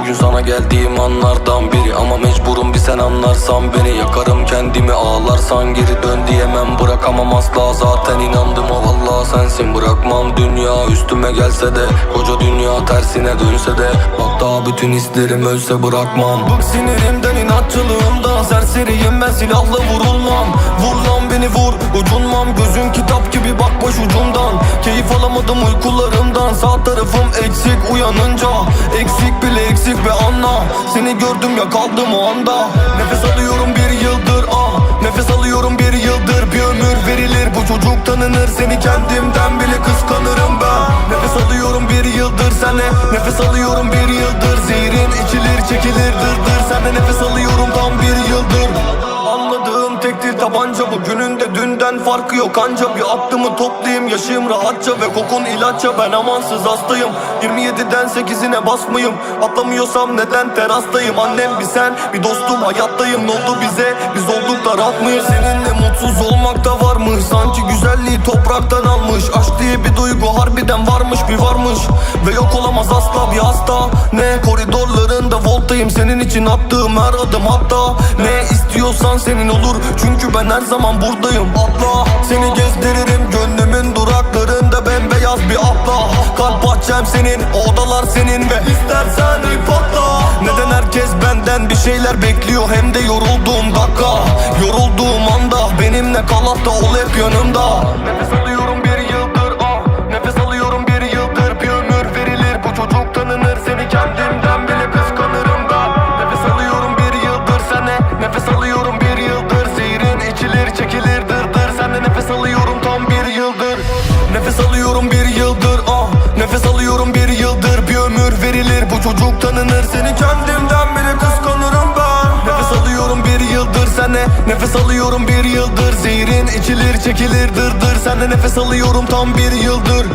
Bugün sana geldiğim anlardan biri. Ama mecburum bir sen anlarsan beni. Yakarım kendimi ağlarsan geri dön diyemem. Bırakamam asla. Zaten inandım o vallahi sensin. Bırakmam dünya üstüme gelse de. Koca dünya tersine dönse de. Hatta bütün hislerim ölse bırakmam. Bık sinirimden inatçılığımdan Serseriyim ben. Silahla vurulmam. Vur lan beni vur. Ucunmam. Gözüm kitap gibi bak baş ucumdan Keyif alamadım uykularımdan. Sağ tarafım eksik uyanınca. Eksik bile eksik be anla Seni gördüm ya kaldım o anda. Nefes alıyorum bir yıldır ah. Nefes alıyorum bir yıldır. Bir ömür verilir bu çocuk tanınır. Seni kendimden bile kıskanırım ben. Nefes alıyorum bir yıldır senle Nefes alıyorum bir yıldır. Zehrin içilir çekilir dırdır. Senden nefes alıyorum tam bir yıldır farkı yok. Anca Bir aklımı toplayayım yaşayayım rahatça Ve kokun ilaçça. Ben amansız hastayım. 27'den 8'ine basmayım Atlamıyorsam neden terastayım? Annem bir sen bir dostum hayattayım. Ne oldu bize? Biz olduk da rahat mıyız? Seninle mutsuz olmak da var mı Sanki güzelliği topraktan almış. Aşk diye bir duygu harbiden varmış bir varmış. Ve yok olamaz asla bir hasta. Ne koridorlarında voltayım Senin için attığım her adım hatta. Ne istiyorsan senin olur Çünkü ben her zaman buradayım. Atla seni gezdiririm Gönlümün duraklarında bembeyaz bir atla. Kalp bahçem senin odalar senin Ve istersen ip atla Neden herkes benden bir şeyler bekliyor? Hem de yorulduğum dakika. Yorulduğum anda benimle kal hatta ol hep yanımda. Nefes Nefes alıyorum bir yıldır ah. Nefes alıyorum bir yıldır Bir ömür verilir. Bu çocuk tanınır Seni kendimden bile kıskanırım ben. Nefes alıyorum bir yıldır sene Nefes alıyorum bir yıldır. Zehrin içilir çekilir dırdır. Senden nefes alıyorum tam bir yıldır